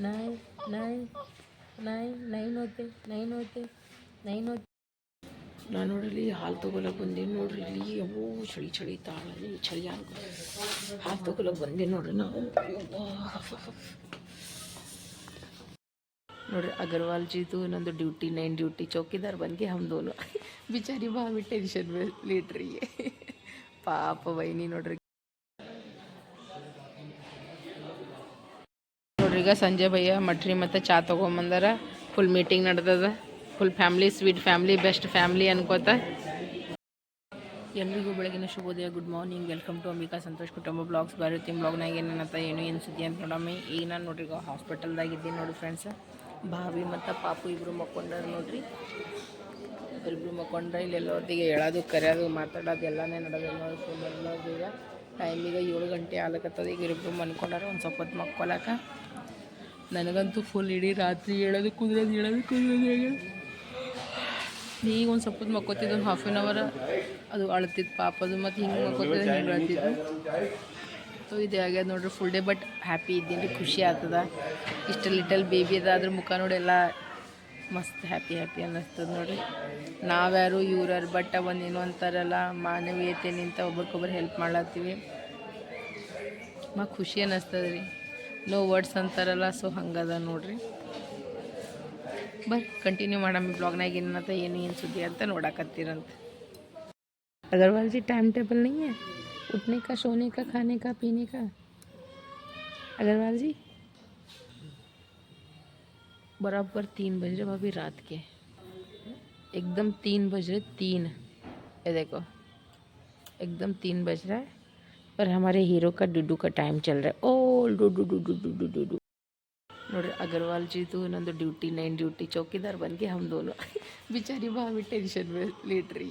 Nine nine nine nine ಹೋತೆ nine ಹೋತೆ nine ಹೋತೆ ನಾನು ನೋಡ್ರಿ ಹಾಲು ತೊಗೊಳಕ್ಕೆ ಬಂದೀನಿ ನೋಡ್ರಿ ಇಲ್ಲಿ ಅವು ಚಳಿ ಚಳಿ ತಾಳ ಚಳಿ ಆಗ ಹಾಲು ತೊಗೊಳಕ್ಕೆ ಬಂದೀನಿ ನೋಡ್ರಿ ನಾವು ನೋಡ್ರಿ अग्रवाल जी तो ಇನ್ನೊಂದು ಡ್ಯೂಟಿ ನೈನ್ ಡ್ಯೂಟಿ ಚೌಕಿದಾರ್ ಬಂದ್ಗೆ हम दोनों बिचारी भाभी टेंशन में लेट रही है ಪಾಪ ವೈನಿ ನೋಡ್ರಿ ನೋಡ್ರಿ ಈಗ ಸಂಜೆ ಭಯ್ಯ ಮಟ್ರಿ ಮತ್ತು ಚಾ ತೊಗೊಂಬಂದಾರ. Full meeting ನಡೆದದ. Full family sweet family best family ಅನ್ಕೋತ. ಎಲ್ರಿಗೂ ಬೆಳಗಿನ ಶುಭೋದಯ good morning welcome to Ambika Santosh ಕುಟುಂಬ ಬ್ಲಾಗ್ಸ್ ಬರುತ್ತೆ ಬ್ಲಾಗ್ನಾಗ ಏನನ್ನತ್ತ ಏನು ಏನು ಸುದ್ದಿ ಅಂತ ನೋಡಮ್ಮಿ ಈಗ ನಾನು ನೋಡ್ರಿ, ಈಗ ಹಾಸ್ಪಿಟಲ್ದಾಗ ಇದ್ದೀನಿ ನೋಡಿ ಫ್ರೆಂಡ್ಸ್ ಭಾವಿ ಮತ್ತು ಪಾಪು ಇಬ್ಬರು ಮಕ್ಕೊಂಡ್ರೆ ನೋಡ್ರಿ. ಇಬ್ಬರು ಮಕ್ಕೊಂಡ್ರೆ ಇಲ್ಲಿ ಎಲ್ಲರಿಗೆ ಹೇಳೋದು, ಕರೆಯೋದು, ಮಾತಾಡೋದು, ಎಲ್ಲನೇ ನಡೆದ ನೋಡಿ ಈಗ ಟೈಮಿಗೆ ಏಳು ಗಂಟೆ ಆಗ್ಲಕತ್ತದ. ಈಗ ಇಬ್ಬರು ಮನ್ಕೊಂಡಾರ ಒಂದು ಸ್ವಲ್ಪ ಹೊತ್ತು ಮಕ್ಕೊಳಕ. ನನಗಂತೂ ಫುಲ್ ಇಡೀ ರಾತ್ರಿ ಹೇಳೋದು ಕುದ್ರೋದು ಹೇಳೋದು ಕುದ್ರೋದು ಹೇಳೋದು ಈಗ ಒಂದು ಸ್ವಲ್ಪ ಮಕ್ಕೋತಿದ್ದು ಒಂದು ಹಾಫ್ ಆನ್ ಅವರ್ ಅದು ಅಳ್ತಿತ್ತು ಪಾಪದು ಮತ್ತು ಹಿಂಗೆ ಮಕ್ಕೋತಿದ್ದು ಹಿಂಗೆ ಅಳ್ತಿದ್ದು ಸೊ ಇದು ಆಗ್ಯದ ನೋಡ್ರಿ ಫುಲ್ ಡೇ ಬಟ್ ಹ್ಯಾಪಿ ಇದ್ದೀನಿ ರೀ ಖುಷಿ ಆಗ್ತದ. ಇಷ್ಟು ಲಿಟಲ್ ಬೇಬಿ ಅದ ಅದ್ರ ಮುಖ ನೋಡಿ ಎಲ್ಲ ಮಸ್ತ್ ಹ್ಯಾಪಿ ಹ್ಯಾಪಿ ಅನ್ನಿಸ್ತದ ನೋಡ್ರಿ. ನಾವ್ಯಾರು ಇವ್ರ್ಯಾರು ಬಟ್ ಒಂದು ಏನೋ ಅಂತಾರಲ್ಲ, ಮಾನವೀಯತೆ ನಿಂತ ಒಬ್ರಿಗೊಬ್ರು ಹೆಲ್ಪ್ ಮಾಡ್ಲತ್ತೀವಿ. ಮ ಖುಷಿ ಅನ್ನಿಸ್ತದ ರೀ ನೋ ವರ್ಡ್ಸ್ ಅಂತಾರಲ್ಲ ಸೊ ಹಂಗದ ನೋಡ್ರಿ ಬರ್ರಿ ಕಂಟಿನ್ಯೂ ಮಾಡಮ್ಮ ಬ್ಲಾಗ್ನಾಗ ಏನಂತ ಏನು ಏನು ಸುದ್ದಿ ಅಂತ ನೋಡಕತ್ತೀರಂತ अग्रवाल जी टाइम टेबल नहीं है उठने का सोने का खाने का पीने का अग्रवाल जी बराबर तीन बज रहे भाभी रात के एकदम तीन बज रहे तीन ये देखो एकदम तीन बज रहा है और हमारे हीरो का डुडू का टाइम चल रहा है ओ डुडू डुडू डुडू डुडू ನೋಡ್ರಿ ಅಗರ್ವಾಲ್ ಜಿದು ಇನ್ನೊಂದು ಡ್ಯೂಟಿ ನೈನ್ ಡ್ಯೂಟಿ ಚೌಕಿದಾರ್ ಬಂದ್ಗೆ हम दोनों ಬಿಚಾರಿ ಭಾವಿ ಟೆನ್ಷನ್ ಮೇಲೆ ಲೇಟ್ ರೀ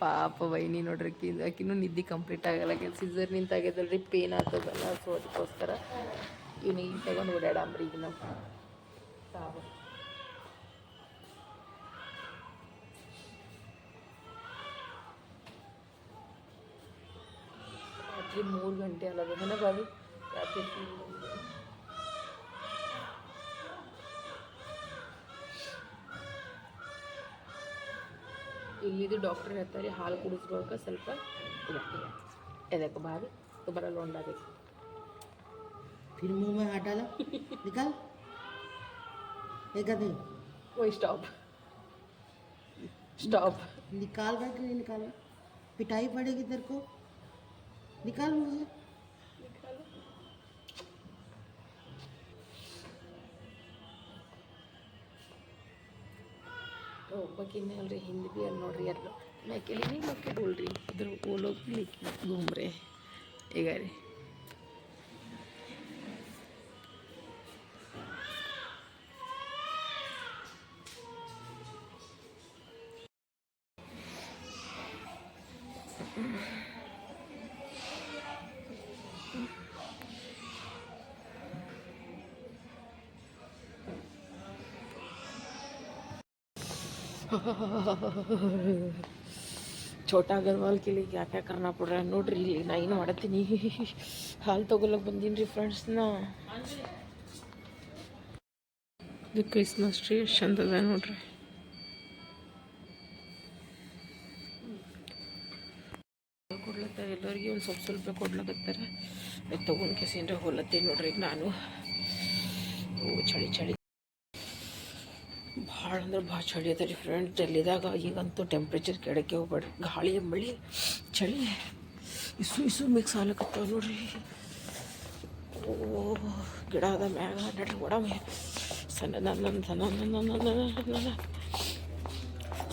ಪಾಪ ವೈನಿ ನೋಡ್ರಿ ಆಕಿ ಆಕಿನೂ ನಿದ್ದೆ ಕಂಪ್ಲೀಟ್ ಆಗಲ್ಲ ಸಿಸರ್ ನಿಂತ ಆಗ್ಯದಲ್ರಿ ಪೇನ್ ಆಗ್ತದಲ್ಲ ಸೊ ಅದಕ್ಕೋಸ್ಕರ ಇವ್ನಿಗೆ ತಗೊಂಡು ಓಡಾಡಂಬ್ರಿ ಈಗ ನಾವು ತಾವು ರಾತ್ರಿ ಮೂರು ಗಂಟೆ ಅಲ್ಲದ ಹಣ ಬಾವಿ ರಾತ್ರಿ ಮೂರು ಗಂಟೆ ಇಲ್ಲಿದು ಡಾಕ್ಟರ್ ಹೇಳ್ತಾರೆ ಹಾಲು ಕುಡಿಸ್ಬೇಕು ಸ್ವಲ್ಪ ಇದಕ್ಕೆ ಬಾವಿ तुम्हारा लौंडा देख फिर मुंह में हाथ डाला निकाल एक आदमी वही स्टॉप स्टॉप निकाल रहा कि नहीं निकाल रहा पिटाई पड़ेगी तेरे को निकाल मुंह से ಒಬ್ಬಕ್ಕಿನ್ನೇ ಅಲ್ರಿ ಹಿಂದೆ ಭೀ ಅಲ್ಲಿ ನೋಡ್ರಿ ಎಲ್ಲ मैं अकेले नहीं लोग के बोल रही हूँ इधर वो लोग भी घूम रहे हैं ಈಗ ರೀ ಛೋಟಾ ಅಗರ್ವಾಲ್ ಕಿಲಿಗೆ ಯಾಕೆ ಕರ್ನ ಕೊಡ್ರ ನೋಡ್ರಿ, ಇಲ್ಲಿ ನಾ ಏನು ಮಾಡತ್ತೀನಿ? ಹಾಲು ತೊಗೊಳಕ್ಕೆ ಬಂದೀನಿ ರೀ ಫ್ರೆಂಡ್ಸ್ನ ಇದು ಕ್ರಿಸ್ಮಸ್ ಟ್ರೀ ಎಷ್ಟು ಚಂದದ ನೋಡ್ರಿ. ಕೊಡ್ಲತ್ತಾರೆ ಎಲ್ಲರಿಗೆ ಒಂದು ಸ್ವಲ್ಪ ಸ್ವಲ್ಪ ಕೊಡ್ಲಕತ್ತಾರೆ. ಅದು ತೊಗೊಂಡು ಕೆಸಿಂದ್ರೆ ಹೋಲತ್ತೀನಿ ನೋಡ್ರಿ ಈಗ ನಾನು. ಓ, ಚಳಿ ಚಳಿ. ಭಾಳ ಅಂದ್ರೆ ಭಾಳ ಚಳಿ ಅದ ರೀ ಫ್ರೆಂಡ್ಸ್ ಡೆಲ್ಲಿದಾಗ ಈಗಂತೂ ಟೆಂಪ್ರೇಚರ್ ಕೆಡಕ್ಕೆ ಹೋಗ್ಬೇಡ್ರಿ. ಗಾಳಿ, ಮಳಿ, ಚಳಿ. ಇಸು ಇಸು ಮಿಕ್ಸ್ ಆಗ್ಲಕತ್ತಾವ ನೋಡ್ರಿ. ಓ ಗಿಡ ಅದ ಮ್ಯಾಗ, ನಡ್ರಿ ಒಡಮೆ ಸಣ್ಣ ನನ್ನ ಸಣ್ಣ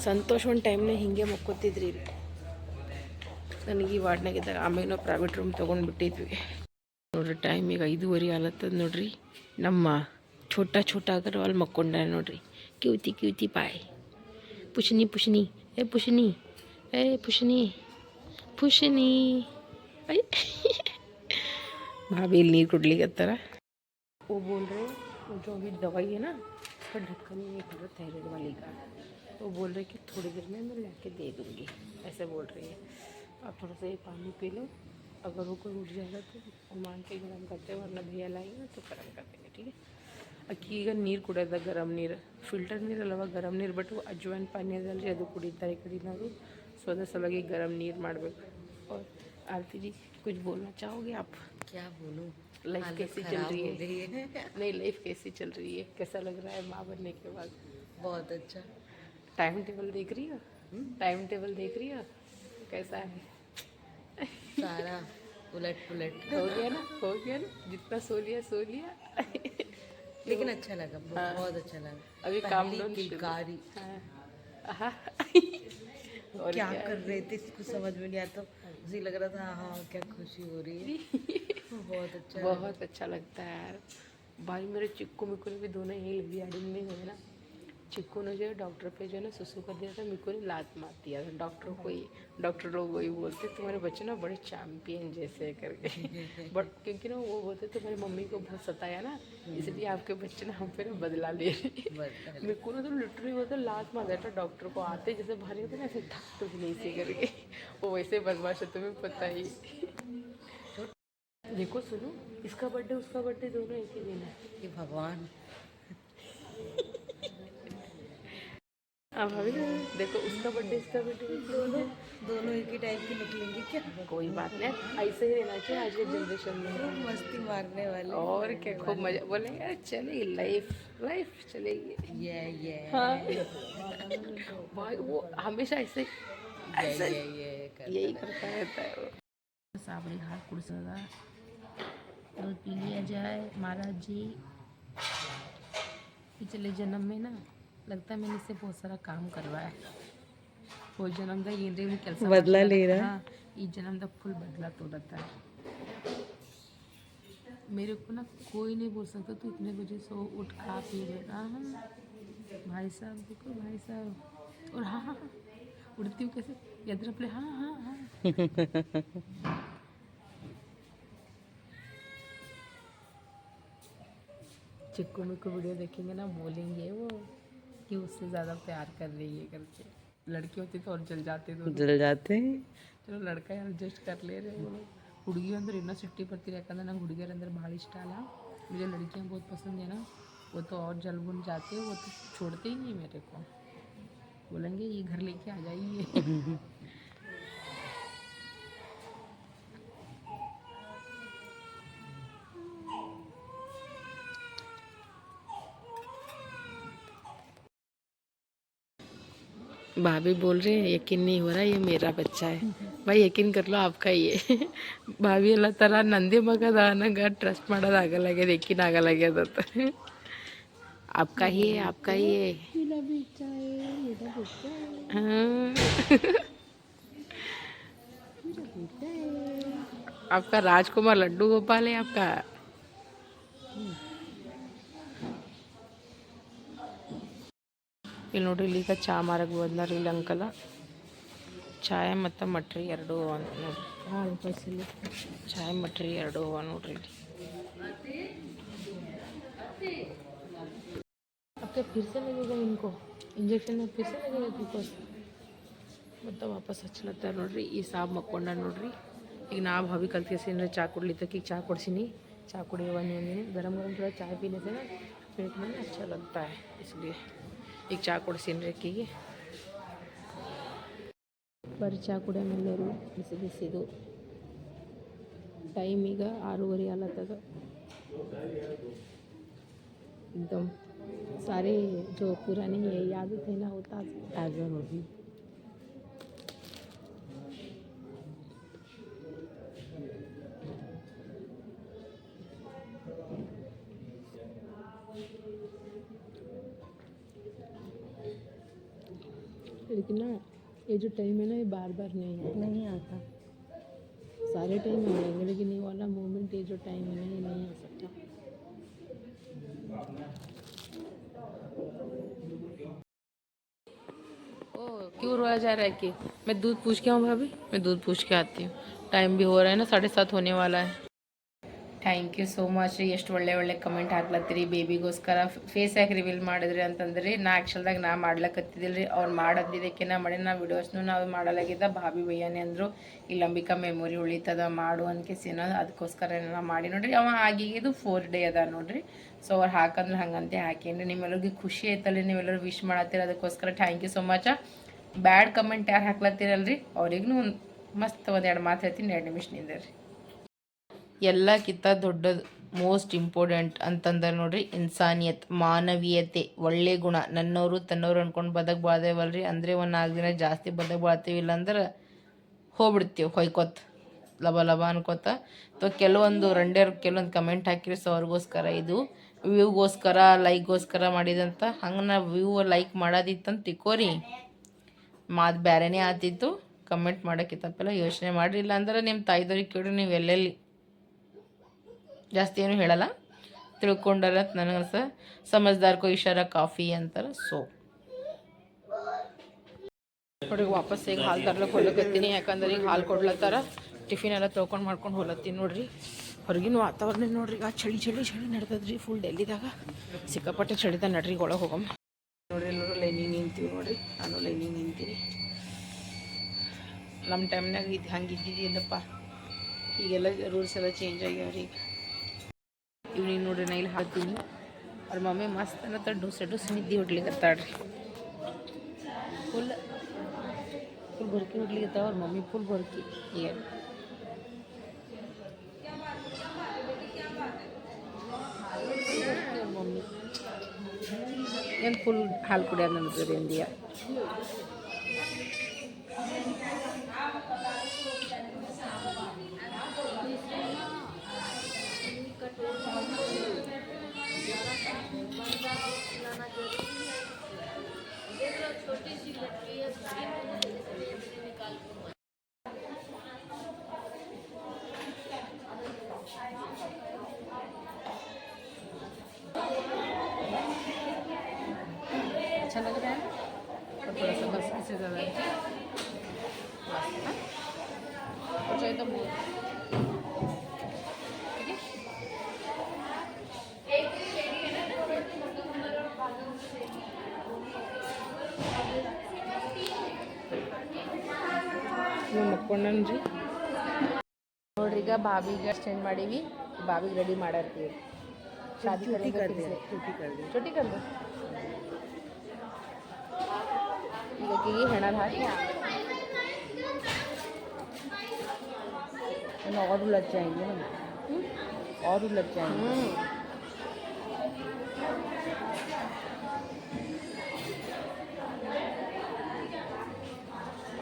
ಸಂತೋಷ ಒಂದು ಟೈಮ್ನಾಗ ಹಿಂಗೆ ಮಕ್ಕೋತಿದ್ರಿ. ನನಗೆ ಈ ವಾರ್ಡ್ನಾಗಿದ್ದಾಗ ಆಮೇಲೆ ನಾವು ಪ್ರೈವೇಟ್ ರೂಮ್ ತೊಗೊಂಡ್ಬಿಟ್ಟಿದ್ವಿ ನೋಡ್ರಿ ಟೈಮ್ ಈಗ ಐದುವರೆ ಆಲತ್ತದ ನೋಡ್ರಿ. ನಮ್ಮ, ಛೋಟ ಛೋಟ ಆಗರು ಅಲ್ಲಿ ಮಕ್ಕೊಂಡ ನೋಡ್ರಿ. क्यूती क्यूती पाए पुशनी पुशनी ए पुशनी ए पुशनी अय भाभी नीर तरह। वो बोल रहे जो अभी दवाई है ना उसका ढक्कन थायराइड वाली का। वो बोल रहे कि थोड़ी देर में मैं ला के दे दूँगी। ऐसे बोल रही है। आप थोड़ा सा ये पानी पी लो। अगर वो कोई उठ जाएगा तो मान के गर्म करते हैं, वरना भैया लाएँगे तो गर्म कर देंगे, ठीक है? ಅಕ್ಕಿ ಈಗ ನೀರು ಕುಡಿಯೋದ ಗರಂ ನೀರು ಫಿಲ್ಟರ್ ನೀರಲ್ಲವ ಗರಂ ನೀರು ಬಿಟ್ಟು ಅಜ್ವಾನ್ ಪಾನೀಯದಲ್ಲಿ ಅದು ಕುಡಿತಾರೆ ಈ ಕಡೆ ನಾವು ಸೊ ಅದ್ರ ಸಲುವಾಗಿ ಗರಂ ನೀರು ಮಾಡಬೇಕು और आरती जी कुछ बोलना चाहोगे आप क्या बोलूँ लाइफ हालत कैसी चल खराब रही हो है गई है नहीं लाइफ कैसी चल रही है कैसा लग रहा है माँ बनने के बाद बहुत अच्छा टाइम टेबल देख रही हो टाइम टेबल देख रही हो कैसा है सारा उलट पुलट हो गया ना हो गया ना जितना सो लिया सो लिया लेकिन अच्छा लगा बहुत अच्छा लगा। अभी काम किलकारी हाँ। क्या कर रहे थे इसको समझ में नहीं आता। मुझे लग रहा था हाँ क्या खुशी हो रही है। बहुत अच्छा बहुत अच्छा लगता है यार। भाई मेरे चिक्कू मिक्कू ने भी दोनों यही लगी एडिंग में है ना। चिक्कू ने जो है डॉक्टर पे जो है ना सुसु कर दिया था मिक्कू ने लात मार दिया था। डॉक्टर को ही डॉक्टर लोग वही बोलते तुम्हारे बच्चे ना बड़े चैम्पियन जैसे करके। बट क्योंकि ना वो बोलते तुम्हारी मम्मी को बहुत सताया ना इसलिए आपके बच्चे ना हम पे ना बदला ले रहे मेरे को ना तो लिटरली बोलते लात मार दिया था डॉक्टर को आते जैसे भारी होते ना ऐसे धक तो नहीं से करके। वो वैसे बदमाश है तुम्हें पता ही। देखो सुनो इसका बर्थडे उसका बर्थडे दोनों एक ही दिन है। ये भगवान। अब भाभी देखो उसका बर्थडे इसका बर्थडे दोनों दोनों एक ही टाइप के निकलेंगे क्या? कोई बात नहीं ऐसे ही रहना चाहिए आज के जनरेशन में। मस्ती मारने वाले। और क्या खूब मज़ा बोलेंगे यार चलेगी लाइफ लाइफ चलेगी। ये ये हाँ। भाई वो हमेशा ऐसे ऐसे यही करता रहता है वो। साबड़ी हाथ कुर्सदा तो पी लिया जाए महाराज जी। पिछले जन्म में ना लगता है मैंने इससे बहुत सारा काम करवाया वो जन्म जन्मदा ये ಕೆಲಸ बदला ले रहा है। हाँ, ये जन्म जन्मदा फुल बदला तो रहता है। मेरे को ना कोई नहीं बोल सकता तू इतने बजे सो उठ खा पी ले। हाँ भाई साहब देखो भाई साहब। और हाँ हाँ, हाँ उड़ती हूँ कैसे? याद रख ले। हाँ हाँ हाँ। चिक्कू में को वीडियो देखेंगे ना बोलेंगे वो। कि उससे ज़्यादा प्यार कर रही है करके लड़की होती तो और जल जाते दोनों जल जाते हैं ಚಲೋ ಲಡ್ಕ ಅಡ್ಜಸ್ಟ್ ಕರ್ಲೇ ರೇ ಹುಡುಗಿ ಅಂದ್ರೆ ಇನ್ನೂ ಸಿಟ್ಟಿ ಬರ್ತೀರಿ ಯಾಕಂದ್ರೆ ನಂಗೆ ಹುಡುಗಿಯರು ಅಂದ್ರೆ ಭಾಳ ಇಷ್ಟ ಅಲ್ಲ मुझे लड़कियाँ बहुत पसंद है ना वो तो और जल बुन जाते हैं वो तो छोड़ते ही नहीं मेरे को बोलेंगे ये घर लेके आ जाइए भाभी बोल रहे है, यकीन नहीं हो रहा, ये मेरा बच्चा है। भाई, यकीन कर लो, आपका ही है। भाभी अल तला नंदी मगद आना ट्रस्ट माड़ा आगे लगे यकीन आगे लगे तो, तो। आपका ही है, आपका ही। है। हाँ। आपका राजकुमार लड्डू गोपाल है, आपका. ಇಲ್ಲಿ ನೋಡ್ರಿ ಇಲ್ಲಿ ಈಗ ಚಾ ಮಾರಕ್ಕೆ ಬಂದಾರ ಇಲ್ಲಿ ಅಂಕಲ ಚಾಯ್ ಮತ್ತು ಮಟ್ರಿ ಎರಡು ಅವ ನೋಡ್ರಿ ಚಾಯ್ ಮಟ್ರಿ ಎರಡು ಅವ ನೋಡ್ರಿ ಇಲ್ಲಿ आपके फिर से लगेगा इनको इंजेक्शन में फिर से लगेगा तुमको ಮತ್ತೆ ವಾಪಸ್ ಹಚ್ಲತ್ತಾರ ನೋಡ್ರಿ ಈ ಸಾಬ್ ಮಕ್ಕೊಂಡ ನೋಡ್ರಿ ಈಗ ನಾ ಭಾವಿ ಕಲ್ತ್ಕೇಸಿನ ಚಾ ಕುಡ್ಲಿತ್ತಕ್ಕೆ ಈಗ ಚಾ ಕೊಡ್ಸಿನಿ चा कुड़िए बनी अंदर गरम गरम थोड़ा चाय पीने से ना पेट में ना अच्छा लगता है इसलिए एक चा ಕೊಡಿಸಿನ ರೆಕ್ಕಿಗೆ ಬರೀ ಚಾ ಕುಡಿಯಮೆಲ್ಲರೂ ಬಿಸಿ ಬಿಸಿದು ಟೈಮ್ ಈಗ ಆರೂವರೆ ಆಲತ್ತದ एकदम सारे जो पुराने याद थे ना वो ताज़ ताज़ा हो लेकिन ना ये जो टाइम है ना ये बार बार नहीं आता। नहीं आता। सारे टाइम आ जाएँगे लेकिन ये वाला मोमेंट ये जो टाइम है ना ये नहीं आ सकता। ओ क्यों रोया जा रहा है कि? मैं दूध पूछ के आऊँ भाभी? मैं दूध पूछ के आती हूँ। टाइम भी हो रहा है ना साढ़े सात होने वाला है। ಥ್ಯಾಂಕ್ ಯು ಸೋ ಮಚ್ ರೀ. ಎಷ್ಟು ಒಳ್ಳೆ ಒಳ್ಳೆ ಕಮೆಂಟ್ ಹಾಕ್ಲತ್ತೀರಿ. ಬೇಬಿಗೋಸ್ಕರ ಫೇಸ್ ಯಾಕೆ ರಿವೀಲ್ ಮಾಡಿದ್ರಿ ಅಂತಂದ್ರಿ, ನಾ ಆ್ಯಕ್ಚುಲ್ದಾಗ ನಾ ಮಾಡ್ಲಕತ್ತಿದ್ದಿಲ್ಲ ರೀ. ಅವ್ರು ಮಾಡೋದಿದ್ದಕ್ಕೆ ನಾ ಮಾಡಿ, ನಾ ವಿಡಿಯೋಸ್ನು ನಾವು ಮಾಡಲಾಗಿದ್ದ ಭಾಬಿ ಬಯ್ಯಾನೆ ಅಂದರು. ಇಲ್ಲಿ ಅಂಬಿಕಾ ಮೆಮೊರಿ ಉಳಿತದ ಮಾಡು ಅನ್ಕೇಸಿನ ಅದಕ್ಕೋಸ್ಕರ ನಾ ಮಾಡಿ ನೋಡ್ರಿ. ಅವ ಆಗಿಗಿದು ಫೋರ್ ಡೇ ಅದ ನೋಡ್ರಿ. ಸೊ ಅವ್ರು ಹಾಕಂದ್ರೆ ಹಂಗಂತೆ ಹಾಕೇನ್ರಿ ನಿಮ್ಮೆಲ್ಲರಿಗೂ ಖುಷಿ ಆಯ್ತಲ್ಲ ನೀವೆಲ್ಲರೂ ವಿಶ್ ಮಾಡತ್ತೀರ ಅದಕ್ಕೋಸ್ಕರ thank you so much. Bad comment ಯಾರು ಹಾಕ್ಲತ್ತೀರಲ್ರಿ? ಅವ್ರಿಗೂ ಮಸ್ತ್ ಒಂದು ಎರಡು ಮಾತು ಹೇಳ್ತೀನಿ. ಎರಡು ನಿಮಿಷ ನಿಂದ್ರಿ ಎಲ್ಲಕ್ಕಿಂತ ದೊಡ್ಡದು ಮೋಸ್ಟ್ ಇಂಪಾರ್ಟೆಂಟ್ ಅಂತಂದ್ರೆ ನೋಡ್ರಿ, ಇನ್ಸಾನಿಯತ್, ಮಾನವೀಯತೆ, ಒಳ್ಳೆ ಗುಣ. ನನ್ನವರು ತನ್ನವ್ರು ಅನ್ಕೊಂಡು ಬದಕ್ ಬಾಳ್ದೇವಲ್ರಿ ಅಂದರೆ ಒಂದು ನಾಲ್ಕು ದಿನ ಜಾಸ್ತಿ ಬದಕ್ ಬಾಳ್ತೀವಿ ಇಲ್ಲಾಂದ್ರೆ ಹೋಗ್ಬಿಡ್ತೀವಿ ಹೊಯ್ಕೊತ್, ಲಬ ಲಬ ಅನ್ಕೋತ. ಅಥವಾ ಕೆಲವೊಂದು ರಂಡೇರ್ ಕೆಲವೊಂದು ಕಮೆಂಟ್ ಹಾಕಿರಿ ಸೊ ಅವ್ರಿಗೋಸ್ಕರ. ಇದು ವ್ಯೂಗೋಸ್ಕರ ಲೈಕ್ಗೋಸ್ಕರ ಮಾಡಿದಂತ, ಹಂಗೆ ನಾ ವ್ಯೂ ಲೈಕ್ ಮಾಡೋದಿತ್ತಂತ ತಿಕ್ಕೋರಿ ಮಾತು ಬೇರೆನೇ ಆತಿತ್ತು. ಕಮೆಂಟ್ ಮಾಡೋಕ್ಕಿತ್ತಪ್ಪಲ್ಲ ತಪ್ಪೆಲ್ಲ. ಯೋಚನೆ ಮಾಡಿರಿ. ಇಲ್ಲಾಂದ್ರೆ ನಿಮ್ಮ ತಾಯ್ದವ್ರಿಗೆ ಕೇಳಿ ನೀವು ಎಲ್ಲೆಲ್ಲಿ ಜಾಸ್ತಿ ಏನು ಹೇಳಲ್ಲ. ತಿಳ್ಕೊಂಡಾರ ಅಂತ ಸಮಜ್ದಾರ್ ಸಮಜ್ದಾರ್ಕೋ ಇಶಾರ ಕಾಫಿ ಅಂತಾರೆ. ಸೊ ನೋಡಿ ವಾಪಸ್ ಈಗ ಹಾಲು ತರ್ಲಕ್ಕೆ ಹೊಲಕತ್ತೀನಿ. ಯಾಕಂದ್ರೆ ಈಗ ಹಾಲು ಕೊಡ್ಲತ್ತಾರ. ಟಿಫಿನ್ ಎಲ್ಲ ತೊಳ್ಕೊಂಡು ಮಾಡ್ಕೊಂಡು ಹೊಲತ್ತೀನಿ ನೋಡ್ರಿ. ಹೊರಗಿನ ವಾತಾವರಣ ನೋಡ್ರಿ. ಈಗ ಚಳಿ ಚಳಿ ಚಳಿ ನಡ್ದದ್ರಿ ಫುಲ್ ಡೆಲ್ಲಿದಾಗ. ಸಿಕ್ಕಾಪಟ್ಟೆ ಚಳಿದ ನಡ್ರಿ, ಒಳಗೆ ಹೋಗಮ್ಮ ನೋಡ್ರಿ ಎಲ್ಲರೂ ಲೈನಿಗೆ ನಿಂತೀವಿ ನೋಡ್ರಿ. ನಾನು ಲೈನಿಗೆ ನಿಂತೀನಿ. ನಮ್ಮ ಟೈಮ್ನಾಗ ಇದು ಹಂಗೆ ಇದ್ದಿದ್ದಿಲ್ಲಪ್ಪ. ಈಗೆಲ್ಲ ರೂಲ್ಸ್ ಎಲ್ಲ ಚೇಂಜ್ ಆಗ್ಯಾವ್ರಿ ಈಗ. ಇವ್ನಿಗೆ ನೋಡ್ರಿ ನಾ ಇಲ್ಲಿ ಹಾಕ್ತೀನಿ. ಅವ್ರ ಮಮ್ಮಿ ಮಸ್ತ್ ಅನ್ನತ್ತ ಡೋಸೆ ಡೋಸ್ ನಿದ್ದೆ ಹೊಡ್ಲಿಕತ್ತಾಳ್ರಿ ಫುಲ್ ಫುಲ್ ಬರ್ಕಿ ಹೊಡ್ಲಿಕತ್ತಾವ ಅವ್ರ ಮಮ್ಮಿ, ಫುಲ್ ಬರ್ಕಿ. ಏನು? ಮಮ್ಮಿ ಏನು ಫುಲ್ ಹಾಲು ಕುಡಿಯೋದು ನನಗೆ ಇಂಡಿಯಾ अच्छा लग रहा है और बस इससे ज़्यादा हाँ? तो बहुत ಈಗ ಭಾವಿಗೆ ಅಷ್ಟೇನು ಮಾಡೀವಿ ಭಾವಿಗೆ ರೆಡಿ ಮಾಡಾರ್ತೀವಿ ಶಾದಿ ಚೂಟಿ ಕರ್ದೆ ಚೂಟಿ ಕರ್ದೆ ಚೂಟಿ ಕರ್ದೆ ಈಗ ಅಕ್ಕಿಗೆ ಹೆಣದ ಹಾಕಿ ಇನ್ನು ಅವರು ಲಗ್ ಜಾಯಿಂಗೆ ನಮ್ಮ ಅವರು ಲಗ್ ಜಾಯಿಂಗೆ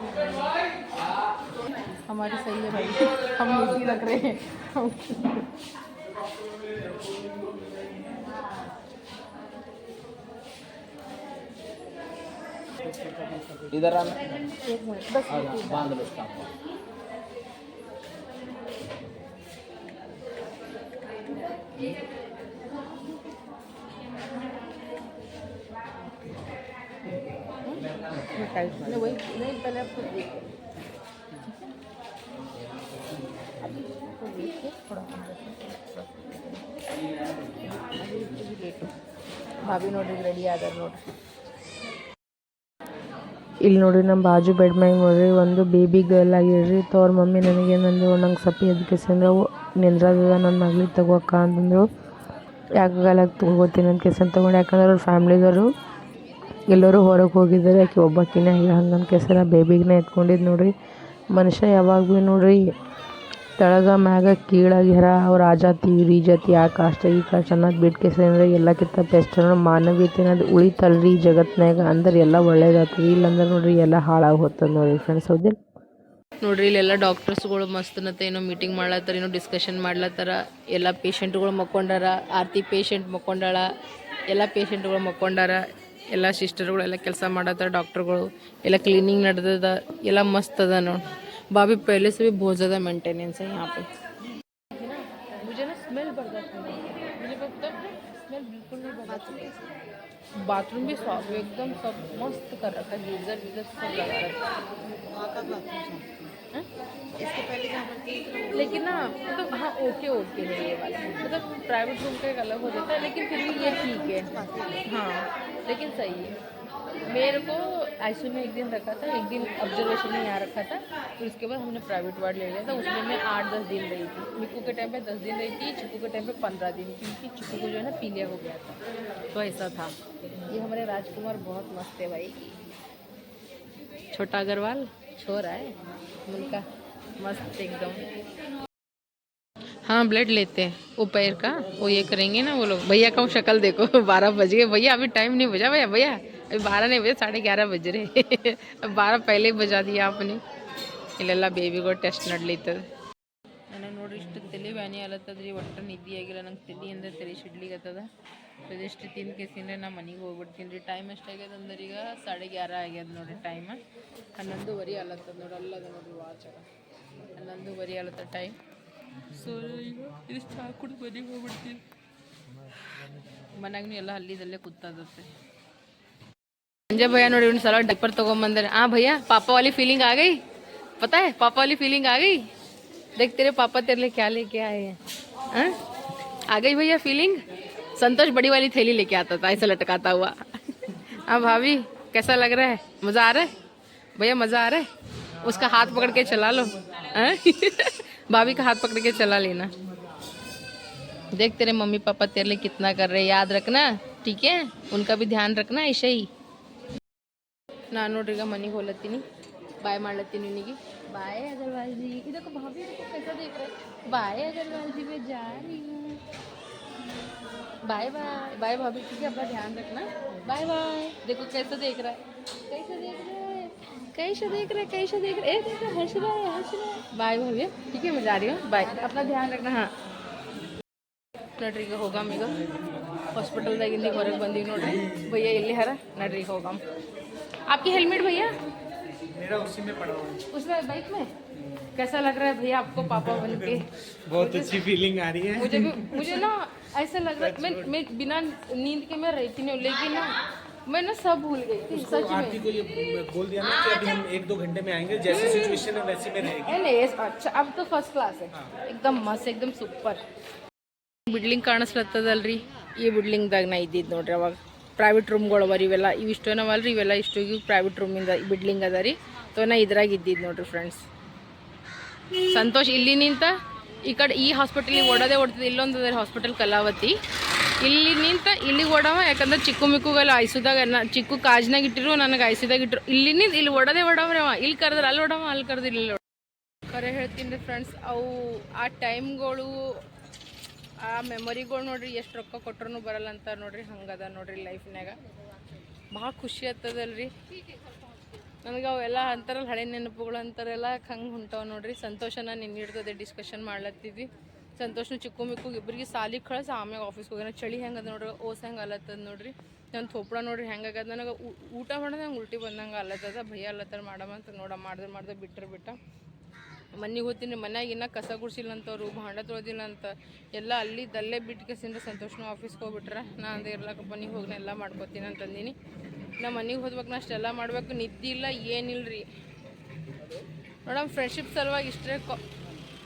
Thank you. हमारी सही है भाई। हम नीति रख रहे हैं। इधर आना एक मिनट बस बाँध लो इसका। नहीं वही नहीं पहले आपको ಭಾಬಿ ನೋಡ್ರಿ ರೆಡಿ ಆದಾರ ನೋಡ್ರಿ. ಇಲ್ಲಿ ನೋಡ್ರಿ ನಮ್ಮ ಬಾಜು ಬೆಡ್ ಮ್ಯಾಗ ನೋಡ್ರಿ, ಒಂದು ಬೇಬಿ ಗರ್ಲ್ ಆಗಿರ್ರಿ. ತವ್ರ ಮಮ್ಮಿ ನನಗೆ ನನಗೇನಂದ್ರು ನಂಗೆ ಸಪ್ಪಿ ಅಂದ್ರೆ ನಿಂದ್ರದ ನನ್ನ ಮಗಳಿಗೆ ತಗೋಕ ಅಂತಂದ್ರು ಯಾಕೆ ಗಲಾಗ ತಗೋತೀನಿ ಅಂತ ಕೆಸನ್ ತೊಗೊಂಡು, ಯಾಕಂದ್ರೆ ಅವ್ರ ಫ್ಯಾಮ್ಲಿದವರು ಎಲ್ಲರೂ ಹೊರಗೆ ಹೋಗಿದ್ದಾರೆ. ಯಾಕೆ ಒಬ್ಬಾಕಿನೇ ಹಂಗೆ ನನ್ನ ಕೆಸರ ಬೇಬಿಗೆ ಎತ್ಕೊಂಡಿದ್ದು ನೋಡ್ರಿ. ಮನುಷ್ಯ ಯಾವಾಗ ಭೀ ನೋಡ್ರಿ ತೆಳಗ ಮ್ಯಾಗ ಕೀಳಾಗ್ಯಾರ ಅವ್ರ ಆ ಜಾತಿ ಇವ್ರ ಈ ಜಾತಿ ಆ ಕಾಸ್ಟ್ ಈ ಕಾಸ್ಟ್ ಅನ್ನೋದು ಬಿಟ್ಟು ಕೆಸಂದ್ರೆ ಎಲ್ಲಕ್ಕಿಂತ ಬೆಸ್ಟ್ ಅನ್ನೋ ಮಾನವೀಯತೆ ಅನ್ನೋದು ಉಳಿತಲ್ರಿ ಈ ಜಗತ್ನ್ಯಾಗ ಅಂದ್ರೆ ಎಲ್ಲ ಇಲ್ಲ ಇಲ್ಲಂದ್ರೆ ನೋಡ್ರಿ ಎಲ್ಲ ಹಾಳಾಗಿ ಹೋಗ್ತದೆ ನೋಡ್ರಿ ಫ್ರೆಂಡ್ಸ್ ಹೌದಿಲ್ಲ ನೋಡ್ರಿ ಇಲ್ಲೆಲ್ಲ ಡಾಕ್ಟರ್ಸ್ಗಳು ಮಸ್ತನತ್ತೆ ಏನೋ ಮೀಟಿಂಗ್ ಮಾಡ್ಲತ್ತಾರ, ಏನೋ ಡಿಸ್ಕಷನ್ ಮಾಡ್ಲತ್ತಾರ, ಎಲ್ಲ ಪೇಷಂಟ್ಗಳು ಮಕ್ಕೊಂಡಾರ, ಆರ್ತಿ ಪೇಷಂಟ್ ಮಕ್ಕೊಂಡಾಳ, ಎಲ್ಲ ಪೇಷಂಟ್ಗಳು ಮಕ್ಕೊಂಡಾರ, ಎಲ್ಲ ಸಿಸ್ಟರ್ಗಳು ಎಲ್ಲ ಕೆಲಸ ಮಾಡತ್ತಾರ ಡಾಕ್ಟರ್ಗಳು ಎಲ್ಲ ಕ್ಲೀನಿಂಗ್ ನಡೆದದ, ಎಲ್ಲ ಮಸ್ತ್ ಅದ ನೋಡಿ. बाबी पहले से भी बहुत ज़्यादा मेंटेनेंस है यहाँ पे। मुझे ना स्मेल बढ़ जाती मुझे स्मेल बिल्कुल नहीं बढ़ बाथरूम भी साफ़ एकदम सब मस्त कर रखा है गीजर गीजर सब लगा रखा है। हाँ? इसके पहले जहाँ पर तो लेकिन ना मतलब तो हाँ ओके ओके है ये वाला। मतलब प्राइवेट रूम का एक अलग हो जाता है लेकिन फिर भी ये ठीक है। हाँ लेकिन सही है। मेरे को आईसीयू में एक दिन रखा था, एक दिन ऑब्जर्वेशन में यहाँ रखा था, फिर उसके बाद हमने प्राइवेट वार्ड ले लिया था, उसमें मैं आठ दस दिन रही थी। मिक्कू के टाइम पे दस दिन रही थी, चिक्कू के टाइम पे पंद्रह दिन, क्योंकि चिक्कू को जो है ना पीलिया हो गया था। तो ऐसा था। ये हमारे राजकुमार बहुत मस्त है भाई। छोटा अग्रवाल? छोरा है? उनका मस्त एकदम। हाँ ब्लड लेते हैं। वो पैर का, वो ये करेंगे ना वो लोग। भैया का शक्ल देखो, बारह बज गए। भैया, अभी टाइम नहीं बजा भैया भैया। बारह नहीं बजे साढ़े ग्यारह बज रहे अब बारह पहले ही बजा दिया आपने ಇಲ್ಲೆಲ್ಲ ಬೇಬಿಗಳು ಟೆಸ್ಟ್ ನಡ್ಲಿತ್ತದ ನನಗೆ ನೋಡ್ರಿ ಇಷ್ಟು ತಲೆ ಬ್ಯಾನಿ ಆಲತ್ತದ್ರಿ ಒಟ್ಟು ನಿದ್ದೆ ಆಗಿಲ್ಲ ನಂಗೆ ತಲೆ ಅಂದ್ರೆ ತಲೆ ಸಿಡ್ಲಿಗತ್ತದ ಇದಿಷ್ಟು ತಿಂದು ಕೇಸಿಂದ್ರೆ ನಾ ಮನೆಗೆ ಹೋಗ್ಬಿಡ್ತೀನಿ ರೀ ಟೈಮ್ ಎಷ್ಟಾಗ್ಯದ ಅಂದ್ರೆ ಈಗ ಸಾಡೆ ಗ್ಯಾರ ಆಗ್ಯದ ನೋಡ್ರಿ ಟೈಮ್ ಹನ್ನೊಂದುವರೆ ಆಲತ್ತದ ನೋಡಿ ಅಲ್ಲದ ನೋಡ್ರಿ ವಾಚ್ ಹನ್ನೊಂದುವರೆ ಆಲತ್ತ ಟೈಮ್ ಸೊ ಈಗ ಇದಿಷ್ಟು ಚಹಾ ಕುಡಿದು ಮನೆಗೆ ಹೋಗ್ಬಿಡ್ತೀನಿ ಮನ್ಯಾಗೂ ಎಲ್ಲ ಹಲ್ಲಿದಲ್ಲೇ ಕೂತದತ್ತೆ ಸಂಜಯ್ भैया ನೋಡಿ ಒಂದು तो ಡೈಪರ್ ತೊಗೊಂಬಂದ್ರೆ हाँ भैया, पापा वाली फीलिंग आ गई। पता है, पापा वाली फीलिंग आ गई। देख तेरे पापा तेरे लिए क्या लेके आए हैं। हाँ? आ गई भैया फीलिंग संतोष बड़ी वाली थैली लेके आता था, ऐसा लटकाता हुआ। हाँ भाभी, कैसा लग रहा है? मज़ा आ रहा है? भैया, मज़ा आ रहा है? उसका हाथ पकड़ के चला लो। हाँ? भाभी का हाथ पकड़ के चला लेना। देख तेरे मम्मी पापा तेरे लिए कितना कर रहे याद रखना, ठीक है? उनका भी ध्यान रखना, ऐसे ही। ನಾನು ನೋಡ್ರಿ ಈಗ ಮನೆಗೆ ಹೋಲತ್ತೀನಿ ಬಾಯ್ ಮಾಡ್ಲತ್ತೀನಿ ನಿನಗೆ ಬಾಯ್ अग्रवाल जी ಇದಕ್ಕೆ भाभी देखो कैसा देख रहे बाय अग्रवाल जी मैं जा रही हूँ बाय बाय बाय भाभी ठीक है अपना ध्यान रखना बाय बाय देखो कैसा देख रहा है कैसा देख रहा है कैसा देख रहा है कैसा देख रहा है ए देखो हंस रहा है हंस रहा है बाय भाभी ठीक है मैं जा रही हूँ बाय अपना ध्यान रखना हाँ ನೋಡ್ರಿ ಈಗ ಹೋಗಾಮ ಈಗ ಹಾಸ್ಪಿಟಲ್ದಾಗಿಂದ ಈಗ ಹೊರಗೆ ಬಂದೀವಿ ನೋಡ್ರಿ ಭಯ್ಯ ಎಲ್ಲಿ ಹರ ನಡ್ರಿ ಈಗ ಹೋಗಾಮ आपकी हेलमेट भैया मेरा उसी में पड़ा हुआ है उसमें बाइक में कैसा लग रहा है भैया आपको पापा बन के बहुत अच्छी फीलिंग आ रही है मुझे भी मुझे ना ऐसा लग रहा है मैं मैं बिना नींद के मैं रहती नहीं हूँ लेकिन ना मैं ना सब भूल गई थी सच में आरती को ये बोल दिया ना कि अभी हम एक दो घंटे में आएंगे जैसी सिचुएशन है वैसी में रहेगी नहीं नहीं ये अच्छा अब तो फर्स्ट क्लास है एकदम मस्त एकदम ಸೂಪರ್ ಬಿಲ್ಡಿಂಗ್ ಕಾಣಿಸ್ಲತ್ತದಲ್ರಿ ಈ ಬಿಲ್ಡಿಂಗ್ದಾಗ ನಾ ಇದ್ದಿದ್ದು ನೋಡ್ರಿ ಅವಾಗ ಪ್ರೈವೇಟ್ ರೂಮ್ಗಳು ಅವ ಇವೆಲ್ಲ. ಇವಿಷ್ಟೇನವಲ್ಲ ರೀ ಇವೆಲ್ಲ ಇಷ್ಟು ಪ್ರೈವೇಟ್ ರೂಮಿಂದ ಬಿಡ್ಲಿಂಗ್ ಅದ ರೀ. ತೋ ನಾ ಇದ್ರಾಗ ಇದ್ದಿದ್ದು ನೋಡ್ರಿ ಫ್ರೆಂಡ್ಸ್ ಸಂತೋಷ್, ಇಲ್ಲಿ ನಿಂತ, ಈ ಕಡೆ ಈ ಹಾಸ್ಪಿಟಲಿಗೆ ಓಡೋದೇ ಓಡ್ತದೆ ಇಲ್ಲೊಂದು ಅದ ಹಾಸ್ಪಿಟಲ್ ಕಲಾವತಿ. ಇಲ್ಲಿ ನಿಂತ, ಇಲ್ಲಿಗೆ ಓಡವ, ಯಾಕಂದ್ರೆ ಚಿಕ್ಕು ಮಿಕ್ಕುಗೆಲ್ಲ ಐಸುದಾಗ ನಾ, ಚಿಕ್ಕು ಕಾಜ್ನಾಗ ಇಟ್ಟಿರು, ನನಗೆ ಐಸಿದಾಗ ಇಟ್ಟರು ಇಲ್ಲಿ ನಿಂತ, ಇಲ್ಲಿ ಓಡೋದೇ ಓಡವ್ರವ ಇಲ್ಲಿ ಕರೆದ್ರೆ ಅಲ್ಲಿ ಓಡವ ಅಲ್ಲಿ ಕರೆದ್ರೆ ಇಲ್ಲಿ ಕರೆ ಹೇಳ್ತೀನಿ ರೀ ಫ್ರೆಂಡ್ಸ್ ಅವು ಆ ಟೈಮ್ಗಳು ಆ ಮೆಮೊರಿಗಳು ನೋಡ್ರಿ, ಎಷ್ಟು ರೊಕ್ಕ ಕೊಟ್ರೂ ಬರಲ್ಲ ಅಂತ ನೋಡ್ರಿ, ಹಂಗದ ನೋಡ್ರಿ ಲೈಫ್ನಾಗ ಭಾಳ ಖುಷಿ ಆಗ್ತದಲ್ರಿ. ನನಗೆ ಅವೆಲ್ಲ ಅಂತಾರಲ್ಲ, ಹಳೆ ನೆನಪುಗಳು ಅಂತಾರೆಲ್ಲ ಹಂಗೆ ಹೊಂಟವ ನೋಡ್ರಿ. ಸಂತೋಷನ ನಿನ್ನ ಹಿಡ್ದದೆ ಡಿಸ್ಕಷನ್ ಮಾಡ್ಲತ್ತಿದ್ವಿ. ಸಂತೋಷನ ಚಿಕ್ಕು ಮಿಕ್ಕು ಇಬ್ಬರಿಗೆ ಸಾಲಿಗೆ ಕಳ್ಸಿ, ಆಮ್ಯಾಗ ಆಫೀಸ್ಗೆ ಹೋಗ್ಯಾನ. ಚಳಿ ಹೆಂಗದ ನೋಡ್ರಿ, ಓಸ್ ಹೆಂಗೆ ಅಲತ್ತದ ನೋಡ್ರಿ. ನನ್ನ ಥೋಪಡ ನೋಡ್ರಿ ಹೆಂಗಾಗದ ನನಗೆ ಊಟ ಮಾಡೋದು ನಂಗೆ ಉಲ್ಟಿ ಬಂದಂಗೆ ಅಲ್ಲತ್ತದ ಭಯ ಅಲ್ಲತ್ತಾರ ಮಾಡಮ್ಮ ಅಂತ ನೋಡ ಮಾಡಿದ್ರೆ ಮಾಡ್ದೆ ಬಿಟ್ಟರೆ ಬಿಟ್ಟ. ಮನೆಗೆ ಹೋಗ್ತೀನಿ ಮನ್ಯಾಗ ಇನ್ನೂ ಕಸ ಗುಡ್ಸಿಲ್ಲ ಅಂತವ್ರು ಭಾಂಡ ತೊಳೆದಿಲ್ಲ ಅಂತ ಎಲ್ಲ ಅಲ್ಲಿ ದಲ್ಲೇ ಬಿಟ್ಟು ಕೆಸಿಂದ ಸಂತೋಷನ ಆಫೀಸ್ಗೆ ಹೋಗ್ಬಿಟ್ರೆ. ನಾನು ಅಂದ್ರೆ ಇರ್ಲಕ್ಕ ಮನೆಗೆ ಹೋಗಿ ಎಲ್ಲ ಮಾಡ್ಕೊತೀನಿ ಅಂತಂದಿನಿ. ನಾ ಮನೆಗೆ ಹೋದ್ಬೇಕು ನಾ ಅಷ್ಟೆಲ್ಲ ಮಾಡಬೇಕು ನಿದ್ದಿಲ್ಲ ಏನಿಲ್ಲ ರೀ ನೋಡಮ್ ಫ್ರೆಂಡ್ಶಿಪ್ ಸಲುವಾಗಿ ಇಷ್ಟೇ ಕೊ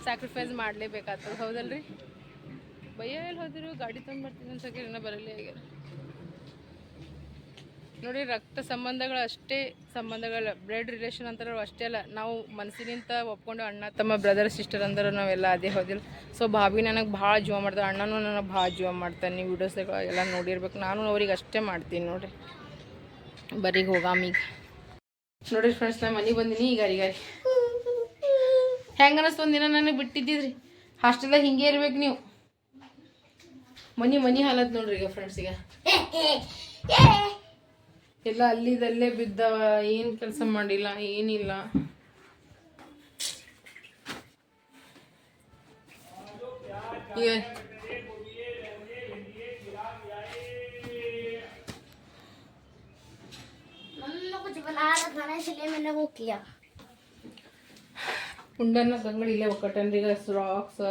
ಸ್ಯಾಕ್ರಿಫೈಸ್ ಮಾಡಲೇಬೇಕಾಗ್ತದೆ, ಹೌದಲ್ರಿ? ಭಯ ಎಲ್ಲಿ ಹೋದಿರು, ಗಾಡಿ ತೊಗೊಂಡ್ಬರ್ತೀನಿ ಅಂತ ಕೇಳಿ ಇನ್ನೂ ಬರಲೇ ಆಗ್ಯಾರ. ನೋಡಿ, ರಕ್ತ ಸಂಬಂಧಗಳು ಅಷ್ಟೇ ಸಂಬಂಧಗಳ ಬ್ಲಡ್ ರಿಲೇಷನ್ ಅಂತಾರೆ ಅಷ್ಟೇ ಅಲ್ಲ. ನಾವು ಮನಸ್ಸಿನಿಂದ ಒಪ್ಕೊಂಡು ಅಣ್ಣ, ತಮ್ಮ ಬ್ರದರ್ ಸಿಸ್ಟರ್ ಅಂದ್ರೆ ನಾವೆಲ್ಲ ಅದೇ ಹೋದಿಲ್ಲ. ಸೊ ಭಾವಿ ನನಗೆ ಭಾಳ ಜೀವ ಮಾಡ್ತಾರೆ ಅಣ್ಣನೂ ನನಗೆ ಭಾಳ ಜೀವ ಮಾಡ್ತಾನೆ. ನೀವು ವಿಡಿಯೋಸ್ ಎಲ್ಲ ನೋಡಿರ್ಬೇಕು. ನಾನು ಅವ್ರಿಗೆ ಅಷ್ಟೇ ಮಾಡ್ತೀನಿ ನೋಡಿರಿ. ಬರೀ ಹೋಗಾಮ ಈಗ. ನೋಡಿರಿ ಫ್ರೆಂಡ್ಸ್ ನಾನು ಮನೆಗೆ ಬಂದೀನಿ ಈಗ ಅರಿಗಾರಿ ಹೆಂಗೆ ಅನ್ನಿಸ್ತು ಒಂದಿನ ನನಗೆ ಬಿಟ್ಟಿದ್ದಿದ್ರಿ. ಹಾಸ್ಟೆಲ್ದಾಗ ಹಿಂಗೆ ಇರ್ಬೇಕು ನೀವು. ಮನಿ ಮನಿ ಹಾಲತ್ ನೋಡ್ರಿ ಈಗ ಫ್ರೆಂಡ್ಸ್ ಈಗ. ಎಲ್ಲ ಅಲ್ಲಿದಲ್ಲೇ ಬಿದ್ದವ ಏನು ಕೆಲಸ ಮಾಡಿಲ್ಲ, ಏನಿಲ್ಲ. ಉಂಡನ್ನ ತಂಗಳು ಇಲ್ಲೇ ಒಕ್ಕಟ್ಟನ್ರಿ ಈಗ ಸ್ರಾಕ್ಸ್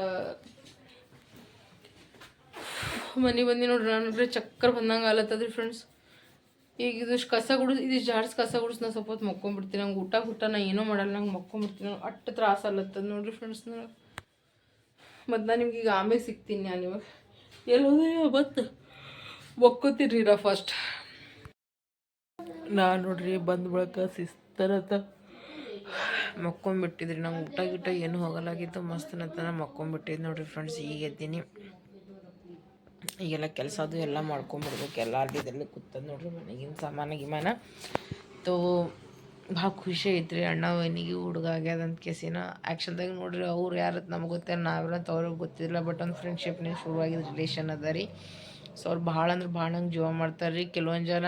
ಮನೆ ಬಂದು ನೋಡ್ರಿ ನಾನು ಚಕ್ಕರ್ ಬಂದಂಗೆ ಅಲತ್ತದ್ರಿ ಫ್ರೆಂಡ್ಸ್ ಈಗ ಇದಿಷ್ಟು ಕಸ ಗುಡಿಸ್ ಇದಿಷ್ಟು ಜಾಡ್ಸ್ ಕಸ ಗುಡಿಸ್ ನಾ ಸ್ವಲ್ಪ ಹೊತ್ತು ಮಕ್ಕೊಂಬಿಡ್ತೀನಿ. ನಂಗೆ ಊಟ ಊಟ ನಾ ಏನೂ ಮಾಡಲ್ಲ. ನಂಗೆ ಮಕ್ಕೊಂಬಿಡ್ತೀನಿ. ನಂಗೆ ಅಷ್ಟು ತ್ರಾಸ ಅಲ್ಲತ್ತದ ನೋಡ್ರಿ ಫ್ರೆಂಡ್ಸ್ ನನಗೆ ಮತ್ತು ನಾನು ನಿಮ್ಗೆ ಈಗ ಆಮೇಲೆ ಸಿಗ್ತೀನಿ ನಾನು ಇವಾಗ. ಎಲ್ಲೋದೇ ಬತ್ತು ಒಕ್ಕೋತೀರಿ ನಾ ಫಸ್ಟ್ ನಾ ನೋಡ್ರಿ ಬಂದ ಬಳಕ ಸಿಸ್ತರತ ಮಕ್ಕೊಂಬಿಟ್ಟಿದ್ರಿ. ನಂಗೆ ಊಟ ಗೀಟ ಏನು ಹೋಗಲಾಗಿತ್ತು. ಮಸ್ತ್ ನಾ ಮಕ್ಕೊಂಬಿಟ್ಟಿದ್ದು ನೋಡ್ರಿ ಫ್ರೆಂಡ್ಸ್ ಈಗ ಎದ್ದೀನಿ. ಈಗೆಲ್ಲ ಕೆಲಸ ಅದು ಎಲ್ಲ ಮಾಡ್ಕೊಂಬಿಡ್ಬೇಕು. ಎಲ್ಲ ಇದರಲ್ಲಿ ಕೂತದ ನೋಡ್ರಿ ಮನೆಗಿನ ಸಾಮಾನ ಗಿಮಾನ. ತೋ, ಭಾಳ ಖುಷಿ ಐತ್ರಿ ಅಣ್ಣ ಅವನಿಗೆ ಹುಡುಗ ಆಗ್ಯದ ಅಂತ ಕೇಸಿನ. ಆ್ಯಕ್ಚುಲ್ದಾಗ ನೋಡ್ರಿ ಅವ್ರು ಯಾರು ನಮ್ಗೆ ಗೊತ್ತಿಲ್ಲ ನಾವಿರಂತ ಅವ್ರಿಗೆ ಗೊತ್ತಿಲ್ಲ ಬಟ್ ಒಂದು ಫ್ರೆಂಡ್ಶಿಪ್ನೇ ಶುರುವಾಗಿದ್ದು ರಿಲೇಷನ್ ಅದ ರೀ. ಸೊ ಅವ್ರು ಭಾಳ ಅಂದ್ರೆ ಭಾಳ ನಂಗೆ ಜೀವ ಮಾಡ್ತಾರೆ ರೀ. ಕೆಲವೊಂದು ಜನ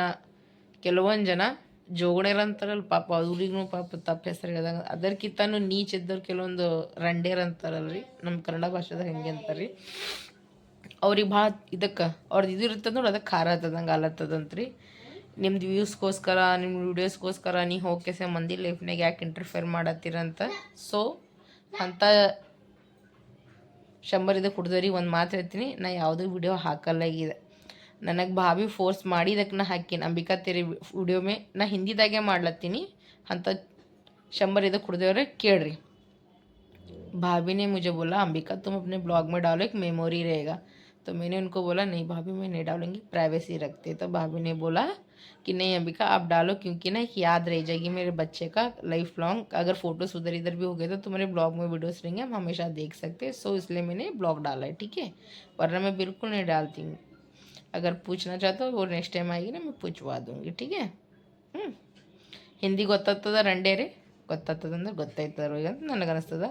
ಕೆಲವೊಂದು ಜನ ಜೋಗಣೆರ್ ಅಂತಾರಲ್ಲ ಪಾಪ. ಅವ್ರಿಗೂ ಪಾಪ ತಪ್ಪು ಹೆಸರು ಹೇಳ್ದಂಗೆ. ಅದಕ್ಕಿಂತನೂ ನೀಚ್ ಇದ್ದವ್ರು ಕೆಲವೊಂದು ರಂಡೇರ್ ಅಂತಾರಲ್ಲ ರೀ ನಮ್ಮ ಕನ್ನಡ ಭಾಷೆದಾಗ ಹೆಂಗೆ ಅಂತಾರೆ ರೀ ಅವ್ರಿಗೆ ಭಾಳ ಇದಕ್ಕೆ ಅವ್ರದ್ದು ಇದು ಇರ್ತದೆ ನೋಡಿ ಅದಕ್ಕೆ ಖಾರ ಹತ್ತದಂಗೆ ಆಲತ್ತದಂತ್ರಿ ನಿಮ್ದು ವ್ಯೂಸ್ಗೋಸ್ಕರ ನಿಮ್ಮ ವಿಡಿಯೋಸ್ಗೋಸ್ಕರ ನೀವು ಹೋಗ್ಕೆಸ ಮಂದಿ ಲೈಫ್ನಾಗ ಯಾಕೆ ಇಂಟರ್ಫಿಯರ್ ಮಾಡತ್ತೀರಂತ ಸೊ ಅಂಥ ಶಂಬರ್ ಇದು ಕುಡ್ದವ್ರಿಗೆ ಒಂದು ಮಾತು ಹೇಳ್ತೀನಿ ನಾ ಯಾವುದೂ ವಿಡಿಯೋ ಹಾಕಲ್ಲ ಈಗ ನನಗೆ ಭಾವಿ ಫೋರ್ಸ್ ಮಾಡಿ ಇದಕ್ಕೆ ನಾ ಹಾಕಿನಿ ಅಂಬಿಕಾ ತೆರಿ ವಿಡಿಯೋ ಮೇ ನಾ ಹಿಂದಿದಾಗೆ ಮಾಡ್ಲತ್ತೀನಿ ಅಂಥ ಶಂಬರ್ ಇದು ಕುಡ್ದವ್ರೆ ಕೇಳ್ರಿ भाभी ने मुझे बोला अंबिका तुम अपने ब्लॉग में डालो एक मेमोरी रहेगा तो मैंने उनको बोला नहीं भाभी मैं नहीं डालूंगी प्राइवेसी रखते तो भाभी ने बोला कि नहीं अंबिका आप डालो क्योंकि ना एक याद रह जाएगी मेरे बच्चे का लाइफ लॉन्ग अगर फोटोज उधर इधर भी हो गए तो तुम्हारे ब्लॉग में वीडियोस रहेंगे हम हमेशा देख सकते हैं सो इसलिए मैंने ब्लॉग डाला है ठीक है वरना मैं बिल्कुल नहीं डालती हूँ अगर पूछना चाहते हो वो नेक्स्ट टाइम आएगी ना मैं पूछवा दूँगी ठीक है ಹ್ಞೂ ಹಿಂದಿ ಗೊತ್ತಾಗ್ತದ ರಂಡೇರಿ ಗೊತ್ತಾಗ್ತದ ಅಂದ್ರೆ ಗೊತ್ತಾಯ್ತದ ಅಂತ ನನಗೆ ಅನಿಸ್ತದ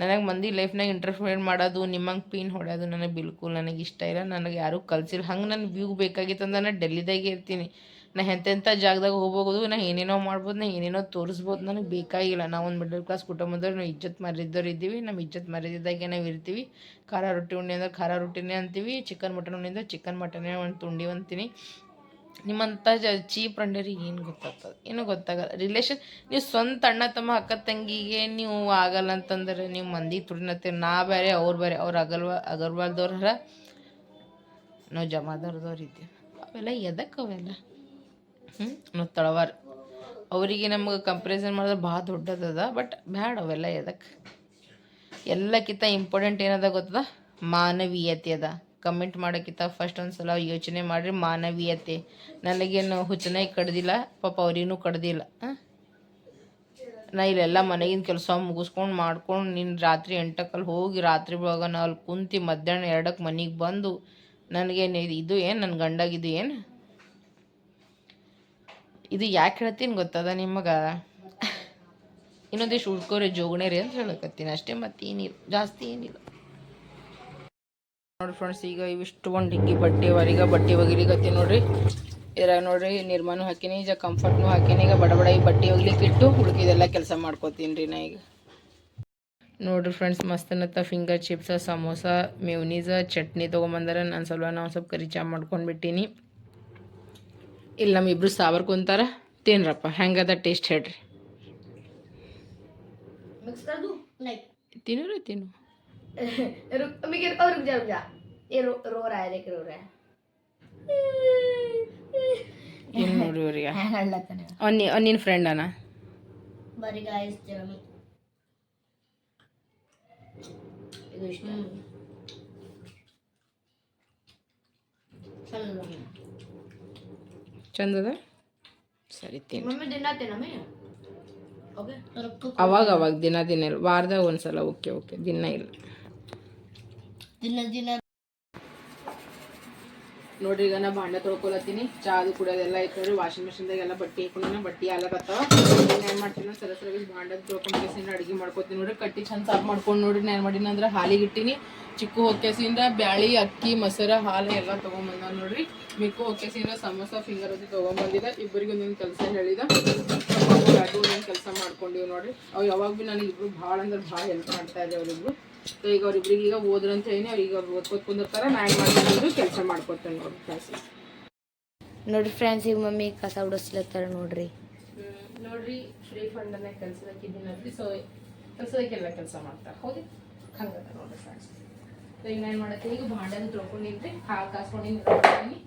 ನನಗೆ ಮಂದಿ ಲೈಫ್ನಾಗ ಇಂಟರ್ಫಿಯರ್ ಮಾಡೋದು ನಿಮ್ಮಂಗೆ ಪೀನ್ ಹೊಡೆಯೋದು ನನಗೆ ಬಿಲ್ಕುಲ್ ನನಗೆ ಇಷ್ಟ ಇಲ್ಲ, ನನಗೆ ಯಾರೂ ಕಲ್ಸಿಲ್ಲ. ಹಂಗೆ ನನ್ನ ವ್ಯೂ ಬೇಕಾಗಿತ್ತು ಅಂದ್ರೆ ನಾನು ಡೆಲ್ಲಿದಾಗೆ ಇರ್ತೀನಿ. ನಾ ಎಂತೆಂಥ ಜಾಗದಾಗ ಹೋಗ್ಬೋದು ನಾನು ಏನೇನೋ ಮಾಡ್ಬೋದು, ನಾ ಏನೇನೋ ತೋರಿಸ್ಬೋದು, ನನಗೆ ಬೇಕಾಗಿಲ್ಲ. ನಾವು ಒಂದು ಮಿಡಲ್ ಕ್ಲಾಸ್ ಕುಟುಂಬದವ್ರು ನಾವು ಇಜ್ಜತ್ ಮರಿದ್ದವ್ರು ಇದ್ದೀವಿ ನಮ್ಮ ಇಜ್ಜತ್ ಮರಿದಿದ್ದಾಗೆ ನಾವು ಇರ್ತೀವಿ. ಖಾರ ರೊಟ್ಟಿ ಉಂಡೆ ಅಂದ್ರೆ ಖಾರ ರೊಟ್ಟಿನೇ ಅಂತೀವಿ ಚಿಕನ್ ಮಟನ್ ಉಂಡೆ ಅಂದ್ರೆ ಚಿಕನ್ ಮಟನೇ ಒಂದು ತುಂಡಿ ಅಂತೀನಿ ನಿಮ್ಮಂಥ ಜ ಚೀಪ್ ರಂಡರಿಗೆ ಏನು ಗೊತ್ತಾಗ್ತದೆ? ಏನು ಗೊತ್ತಾಗಲ್ಲ. ರಿಲೇಷನ್ ನೀವು ಸ್ವಂತ ಅಣ್ಣ ತಮ್ಮ ಅಕ್ಕ ತಂಗಿಗೆ ನೀವು ಆಗಲ್ಲ ಅಂತಂದ್ರೆ ನೀವು ಮಂದಿ ತುಡಿನತ್ತೀರಿ. ನಾ ಬೇರೆ ಅವ್ರು ಬೇರೆ ಅವ್ರು ಅಗಲ್ವಾ ಅಗರ್ವಾಲ್ದವ್ರ ಹರ ನಾವು ಜಮಾದಾರದವ್ರು ಇದ್ದೀವಿ. ಅವೆಲ್ಲ ಎದಕ್ಕೆ ಅವೆಲ್ಲ? ಹ್ಞೂ ನಾವು ತಳವಾರ. ಅವರಿಗೆ ನಮ್ಗೆ ಕಂಪ್ಯಾರಿಸನ್ ಮಾಡಿದ್ರೆ ಭಾಳ ದೊಡ್ಡದದ ಬಟ್ ಬ್ಯಾಡ ಅವೆಲ್ಲ ಎದಕ್ಕೆ ಎಲ್ಲಕ್ಕಿಂತ ಇಂಪಾರ್ಟೆಂಟ್ ಏನದ ಗೊತ್ತದ? ಮಾನವೀಯತೆ ಅದ. ಕಮೆಂಟ್ ಮಾಡೋಕ್ಕಿಂತ ಫಸ್ಟ್ ಒಂದು ಸಲ ಯೋಚನೆ ಮಾಡಿರಿ, ಮಾನವೀಯತೆ. ನನಗೇನು ಹುಚ್ಚನೇ ಕಡ್ದಿಲ್ಲ, ಪಾಪ ಅವ್ರಿಗೂ ಕಡ್ದಿಲ್ಲ ನಾ ಇಲ್ಲೆಲ್ಲ ಮನೆಗಿನ ಕೆಲಸ ಮುಗಿಸ್ಕೊಂಡು ಮಾಡ್ಕೊಂಡು ನಿನ್ನ ರಾತ್ರಿ ಎಂಟಕ್ಕಲ್ಲಿ ಹೋಗಿ ರಾತ್ರಿ ಒಳಗೆ ನಾ ಅಲ್ಲಿ ಕುಂತು ಮಧ್ಯಾಹ್ನ ಎರಡಕ್ಕೆ ಮನೆಗೆ ಬಂದು ನನಗೇನು ಇದು ಏನು ನನ್ನ ಗಂಡಾಗಿದ್ದು ಏನು? ಇದು ಯಾಕೆ ಹೇಳ್ತೀನಿ ಗೊತ್ತದ ನಿಮಗೆ? ಇನ್ನೊಂದಿಷ್ಟು ಉಳ್ಕೋರಿ ಜೋಗಣೇರಿ ಅಂತ ಹೇಳಕತ್ತೀನಿ ಅಷ್ಟೇ ಮತ್ತೇನಿಲ್ಲ ಜಾಸ್ತಿ ಏನಿಲ್ಲ. ನೋಡಿ ಫ್ರೆಂಡ್ಸ್ ಈಗ ಇವಿಷ್ಟು ಒಂದು ಡಿಕ್ಕಿ ಬಟ್ಟೆ ಅವರೀಗ ಬಟ್ಟೆ ಒಗಿಲಿಕತ್ತೀನಿ ನೋಡ್ರಿ. ಇದ್ರಾಗ ನೋಡ್ರಿ ನಿರ್ಮಾನು ಹಾಕಿನಿ ಈಗ ಕಂಫರ್ಟ್ನು ಹಾಕಿನಿ ಈಗ ಬಡ ಬಡ ಈ ಬಟ್ಟೆ ಒಗ್ಲಿಕ್ಕೆ ಇಟ್ಟು ಹುಡುಕಿದೆಲ್ಲ ಕೆಲಸ ಮಾಡ್ಕೋತೀನಿ ರೀ ನಾ ಈಗ. ನೋಡ್ರಿ ಫ್ರೆಂಡ್ಸ್ ಮಸ್ತ್ ನತ್ತ finger chips samosa mayonnaise chutney ತೊಗೊಂಬಂದಾರ. ನಾನು ಸ್ವಲ್ಪ ನಾವು ಸ್ವಲ್ಪ ಕರಿ ಚಾ ಮಾಡ್ಕೊಂಡ್ಬಿಟ್ಟೀನಿ ಇಲ್ಲಿ ನಮ್ಮಿಬ್ರು ಸಾವರ್ ಕುಂತಾರ. ತಿನ್ರಪ್ಪ ಹೆಂಗದ ಟೇಸ್ಟ್ ಹೇಳ್ರಿ. ತಿನ್ನು ತಿನ್ನು. रुक अभी के और रुक जा रुक जा ये रो रो रहा है देख रो रहा है ಏನು ನೋಡ್ರಿ ಇವ್ರಿಗೆ ಹ್ಯಾಂಗ್ ಆಡ್ಲತ್ತಾನೆ ಅವ್ನಿ ನಿನ್ನ ಫ್ರೆಂಡ್ ಅಣ್ಣ ಬರೀ ಗಾಯ್ಸ್ ಜರ್ನಿ ಇದು ಇಷ್ಟ ಚಂದ ಚಂದದ ಸರಿ ತಿನ್ನು ಮಮ್ಮಿ ದಿನ ತಿನ್ನಮ್ಮಿ ಓಕೆ ಅವಾಗ ಅವಾಗ ದಿನ ದಿನ ಇಲ್ಲ ವಾರದಾಗ ಒಂದ್ಸಲ ಓಕೆ ಓಕೆ ದಿನ ಇಲ್ಲ ದಿನ ದಿನ ನೋಡ್ರಿ, ಈಗ ನಾ ಬಾಂಡ ತೊಳ್ಕೊಲತ್ತೀನಿ. ಚಾ ಅದು ಕುಡಿಯೋದೆಲ್ಲ ಐತೆ ನೋಡ್ರಿ ವಾಷಿಂಗ್ ಮಿಷಿನ್ದಾಗ ಎಲ್ಲ ಬಟ್ಟೆ ಹಾಕೊಂಡು ಬಟ್ಟೆ ನಾನು ಏನು ಮಾಡ್ತೀನಿ ಸರ ಸರ ಭಾಂಡೆ ತೊಳ್ಕೊಂಡು ಅಡುಗೆ ಮಾಡ್ಕೊತೀನಿ ನೋಡ್ರಿ. ಕಟ್ಟಿ ಚಂದ ಸಾಫ್ ಮಾಡ್ಕೊಂಡು ನೋಡ್ರಿ ನಾನು ಮಾಡೀನಿ ಅಂದ್ರೆ ಹಾಲಿಗೆ ಇಟ್ಟಿನಿ. ಚಿಕ್ಕು ಹೊಕ್ಕೆಸಿಂದ ಬ್ಯಾಳಿ, ಅಕ್ಕಿ, ಮೊಸರು, ಹಾಲು ಎಲ್ಲ ತೊಗೊಂಬಂದ ನೋಡ್ರಿ. ಮಿಕ್ಕು ಹೊಕ್ಕೆಸಿಂದ ಸಮೋಸ ಫಿಂಗರ್ ಅದು ತೊಗೊಂಬಂದಿದ್ದ ಇಬ್ಬರಿಗೆ ಒಂದೊಂದು ಕೆಲಸ ಹೇಳಿದ. ಒಂದೊಂದು ಕೆಲಸ ಮಾಡ್ಕೊಂಡಿವಿ ನೋಡ್ರಿ. ಅವು ಯಾವಾಗ ಭೀ ನನಗೆ ಇಬ್ರು ಭಾಳ ಅಂದ್ರೆ ಭಾಳ ಹೆಲ್ಪ್ ಮಾಡ್ತಾ ಇದ್ದೆ ಅವರಿಬ್ರು. ಸೊ ಈಗ ಅವ್ರಿಬ್ರಿಗೆ ಈಗ ಓದ್ರ ಅಂತ ಹೇಳಿ ಅವ್ರಿಗೆ ಅವ್ರು ಓದ್ಕೊತ್ ಕುಂದಿರ್ತಾರ ನಾ ಏನು ಮಾಡ್ತೀನಿ ಕೆಲಸ ಮಾಡ್ಕೊತೇನೆ ನೋಡ್ರಿ ಫ್ರೆಂಡ್ಸ್ ನೋಡ್ರಿ ಫ್ರೆಂಡ್ಸ್ ಈಗ ಮಮ್ಮಿ ಕಸ ಉಡಿಸ್ಲತ್ತಾರ ನೋಡ್ರಿ. ನೋಡ್ರಿ ಫ್ರೀ ಫಂಡನ್ನ ಕೆಲಸದಕ್ಕಿದ್ದೀನಲ್ರಿ ಸೊ ಕೆಲಸದಕ್ಕೆಲ್ಲ ಕೆಲಸ ಮಾಡ್ತಾರೆ. ಹೌದು ಹಂಗದ ನೋಡ್ರಿ ಫ್ರೆಂಡ್ಸ್ ಸೊ ಈಗ ನಾನು ಮಾಡತ್ತೀನಿ ಈಗ ಭಾಂಡೆನ ತೊಳ್ಕೊಂಡಿದ್ರಿ ಹಾಲು ಕಾಸ್ಕೊಂಡಿನಿ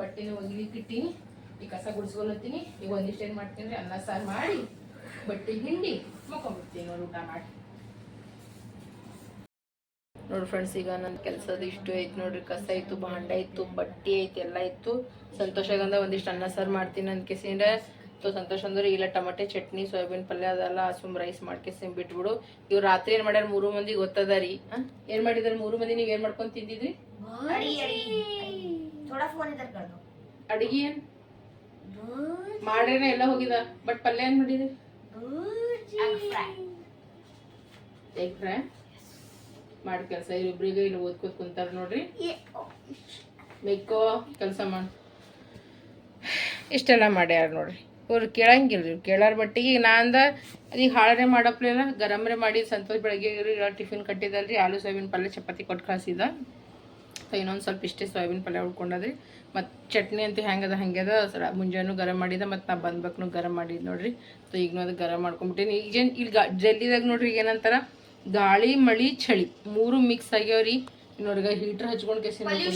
ಬಟ್ಟೆನ ಒಗಿಲಿಕ್ಕೆ ಇಟ್ಟೀನಿ ಈ ಕಸ ಗುಡಿಸ್ಕೊಳತ್ತೀನಿ. ಈಗ ಒಂದಿಷ್ಟು ಏನು ಮಾಡ್ತೀನಿ ರೀ ಅನ್ನ ಸಾರು ಮಾಡಿ ಬಟ್ಟೆ ಹಿಂಡಿ ಮಕ್ಕೊಂಬಿಡ್ತೀನಿ ನೋಡಿ ಊಟ ಮಾಡಿ. ನೋಡಿ ಫ್ರೆಂಡ್ಸ್ ಈಗ ನನ್ನ ಕೆಲಸದ ಇಷ್ಟು ಐತೆ ನೋಡ್ರಿ ಕಸ ಇತ್ತು ಭಾಂಡ ಇತ್ತು ಬಟ್ಟೆ ಐತೆ ಎಲ್ಲ ಇತ್ತು. ಸಂತೋಷಗಂದ ಒಂದಿಷ್ಟು ಅನ್ನ ಸಾರು ಮಾಡ್ತೀನಿ ನನ್ನ ಕೆಸಿಂದ್ರೆ ತೋ ಸಂತೋಷ ಅಂದ್ರೆ ಇಲ್ಲ ಟಮಟೆ ಚಟ್ನಿ ಸೋಯಾಬೀನ್ ಪಲ್ಯ ಅದೆಲ್ಲ ಸುಮ್ ರೈಸ್ ಮಾಡ್ಕೆಸಿಮ್ ಬಿಟ್ಬಿಡು. ಇವ್ರು ರಾತ್ರಿ ಏನು ಮಾಡ್ಯಾರ ಮೂರು ಮಂದಿ ಗೊತ್ತದ ರೀ. ಏನು ಮಾಡಿದಾರೆ ಮೂರು ಮಂದಿ ನೀವು ಏನು ಮಾಡ್ಕೊಂಡು ತಿಂದಿದ್ರಿ? ಅಡಿಗೆ ಏನು? ಮಾಡ್ರೇನ ಎಲ್ಲ ಹೋಗಿದ ಬಟ್ ಪಲ್ಯ ಏನು ಮಾಡಿದೆ ಎಗ್ ಫ್ರೈ ಮಾಡಿ ಕೆಲಸ. ಇವ್ರಿಬ್ರಿಗೆ ಇಲ್ಲಿ ಓದ್ಕೋತ ಕುಂತಾರ ನೋಡ್ರಿ. ಬೇಕೋ ಕೆಲಸ ಮಾಡಿ. ಇಷ್ಟೆಲ್ಲ ಮಾಡ್ಯಾರ ನೋಡ್ರಿ. ಇವ್ರು ಕೇಳಂಗಿಲ್ಲ ರೀ ಕೇಳಾರ ಬಟ್ಟಿಗೆ ಈಗ ನಾ ಅಂದ ಅದೀಗ ಹಾಳರೆ ಮಾಡಪ್ಲಿಲ್ಲ ಗರಮ್ರೆ ಮಾಡಿ ಸಂತೋಷ ಬೆಳಗ್ಗೆ ಇರೋ ಟಿಫಿನ್ ಕಟ್ಟಿದಲ್ರಿ. ಆಲೂ ಸೋಯಾಬೀನ್ ಪಲ್ಯ ಚಪಾತಿ ಕೊಟ್ಟು ಕಳಿಸಿದ. ಸೊ ಇನ್ನೊಂದು ಸ್ವಲ್ಪ ಇಷ್ಟೇ ಸೋಯಾಬೀನ್ ಪಲ್ಯ ಉಳ್ಕೊಂಡದ್ರಿ. ಮತ್ತು ಚಟ್ನಿ ಅಂತ ಹೆಂಗದ ಹಂಗೆ ಅದ. ಮುಂಜಾನು ಗರಂ ಮಾಡಿದ ಮತ್ತು ನಾ ಬಂದ್ಬೇಕು ಗರಂ ಮಾಡಿದ್ದು ನೋಡ್ರಿ. ಸೊ ಈಗ ಅದು ಗರಂ ಮಾಡ್ಕೊಂಬಿಟ್ಟೀನಿ. ಈಗ ಇಲ್ಲಿ ಗಾ ಜಲ್ದಿದಾಗ ನೋಡ್ರಿ ಈಗ ಏನಂತಾರ ಗಾಳಿ ಮಳಿ ಚಳಿ. ಮೂರು ಮಿಕ್ಸ್ ಆಗ್ಯಾವ್ರಿ. ನೋಡ್ರಿ ಹೀಟರ್ ಹಚ್ಕೊಂಡು ಕೆಸಿ ನೋಡಿ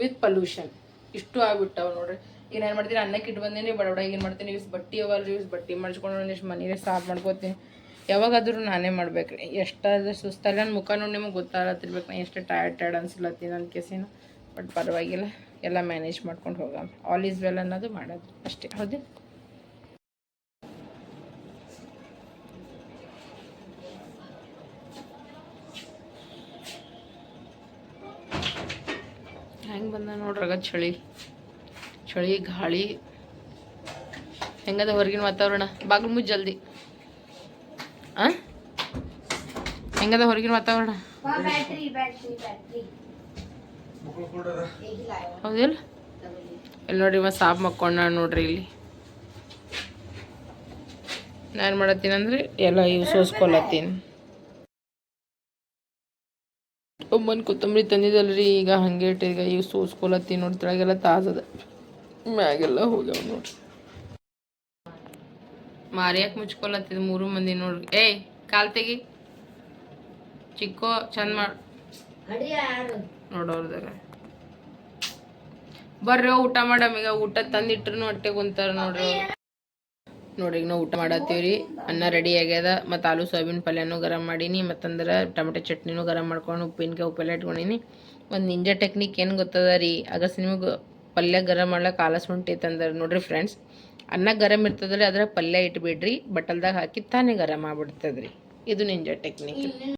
ವಿತ್ ಪಲ್ಯೂಷನ್ ಇಷ್ಟು ಆಗ್ಬಿಟ್ಟವ ನೋಡ್ರಿ. ಈಗ ಏನು ಮಾಡ್ತೀನಿ? ಅನ್ನಕ್ಕೆ ಇಟ್ಟು ಬಂದೇನೆ ಬಡ ಬಡ ಏನು ಮಾಡ್ತೀನಿ. ಇವ್ಸ್ ಬಟ್ಟಿ ಅವಲ್ರಿ ಇವ್ಸ್ ಬಟ್ಟೆ ಮಡ್ಚ್ಕೊಂಡು ಇಷ್ಟು ಮನೇಲಿ ಸಾಫ್ ಮಾಡ್ಕೋತೀನಿ. ಯಾವಾಗಾದ್ರೂ ನಾನೇ ಮಾಡ್ಬೇಕ್ರಿ. ಎಷ್ಟಾದ್ರೆ ಸುಸ್ತಲ್ಲ ನನ್ನ ಮುಖ ನೋಡಿ ನಿಮಗೆ ಗೊತ್ತಾಗತ್ತಿರ್ಬೇಕು. ನಾನು ಎಷ್ಟು ಟಯರ್ಡ್ ಟಯರ್ಡ್ ಅನ್ಸ್ಲತ್ತೀನಿ ನನ್ನ ಕೆಸಿನ. ಬಟ್ ಪರವಾಗಿಲ್ಲ. ಎಲ್ಲ ಮ್ಯಾನೇಜ್ ಮಾಡ್ಕೊಂಡು ಹೋಗಮ್ಮ ಆಲ್ ಈಸ್ ವೆಲ್ ಅನ್ನೋದು ಮಾಡೋದು. ಅಷ್ಟೇ. ಹೌದು? ಹೆಂಗೆ ಬಂದ ನೋಡ್ರಾಗ ಚಳಿ. ಚಳಿ, ಗಾಳಿ. ಹೆಂಗದ ಹೊರಗಿನ ವಾತಾವರಣ? ಬಾಗಿಲು ಮುಚ್ಚ ಜಲ್ದಿ. ಆ? ಹೆಂಗದ ಹೊರಗಿನ ವಾತಾವರಣ? ಹೌದಿಲ್ಲ? ಇಲ್ಲಿ ನೋಡ್ರಿ ಮತ್ತೆ ಸಾಪ್ ಮಕ್ಕೊಂಡ ನೋಡ್ರಿ ಇಲ್ಲಿ. ನಾನು ಮಾಡತ್ತೀನಿ ಅಂದ್ರೆ ಎಲ್ಲ ಇವು ಸೋಸ್ಕೊಳತ್ತೀನಿ. ಒಮ್ಮನ್ ಕೊತ್ತಂಬರಿ ತಂದಿದ್ದಲ್ರಿ, ಈಗ ಹಂಗೆ ಇಟ್ಟು ಈಗ ಇವು ಸೋಸ್ಕೊಳತ್ತೀನಿ ನೋಡಿ ತಾಸದ ತಾಜದ ಮ್ಯಾಗೆಲ್ಲ ಹೋಗ್ಯಾವ ನೋಡ್ರಿ. ಮಾರಿಯಾಕ ಮುಚ್ಕೊಲತ್ತಿದ್ ಮೂರು ಮಂದಿ ನೋಡ್ರಿ. ಏಯ್ ಕಾಲ್ ತೆಗಿ. ಚಿಕ್ಕೋ, ಚಂದ ಮಾಡ್. ನೋಡೋರ್ದಾಗ ಬರ್ರಿ, ಊಟ ಮಾಡಮ್. ಈಗ ಊಟ ತಂದಿಟ್ರು ಹೊಟ್ಟೆ ಕುಂತಾರ ನೋಡ್ರಿ. ನೋಡ್ರಿ ಈಗ ನಾವು ಊಟ ಮಾಡತ್ತೀವ್ರಿ. ಅನ್ನ ರೆಡಿ ಆಗ್ಯದ. ಮತ್ತು ಆಲೂ ಸೋಯಾಬೀನ್ ಪಲ್ಯನೂ ಗರಂ ಮಾಡೀನಿ. ಮತ್ತಂದ್ರೆ ಟೊಮೆಟೊ ಚಟ್ನಿನೂ ಗರಂ ಮಾಡ್ಕೊಂಡು ಉಪ್ಪಿನಕಾಯಿ ಉಪ್ಪೆಲ್ಲ ಇಟ್ಕೊಂಡೀನಿ. ಒಂದು ನಿಂಜ ಟೆಕ್ನಿಕ್ ಏನು ಗೊತ್ತದ ರೀ ಅಗಸ್ ನಿಮಗೆ ಪಲ್ಯ ಗರಂ ಮಾಡ್ಲಕ್ಕೆ ಆಲಸ್ ಹೊಂಟೈತೆ ಅಂದ್ರೆ ನೋಡ್ರಿ ಫ್ರೆಂಡ್ಸ್ ಅನ್ನ ಗರಂ ಇರ್ತದ್ರಿ, ಅದ್ರ ಪಲ್ಯ ಇಟ್ಬಿಡ್ರಿ. ಬಟಲ್ದಾಗ ಹಾಕಿ ತಾನೇ ಗರಂ ಆಗ್ಬಿಡ್ತದ್ರಿ. ಇದು ನಿಂಜ ಟೆಕ್ನಿಕ್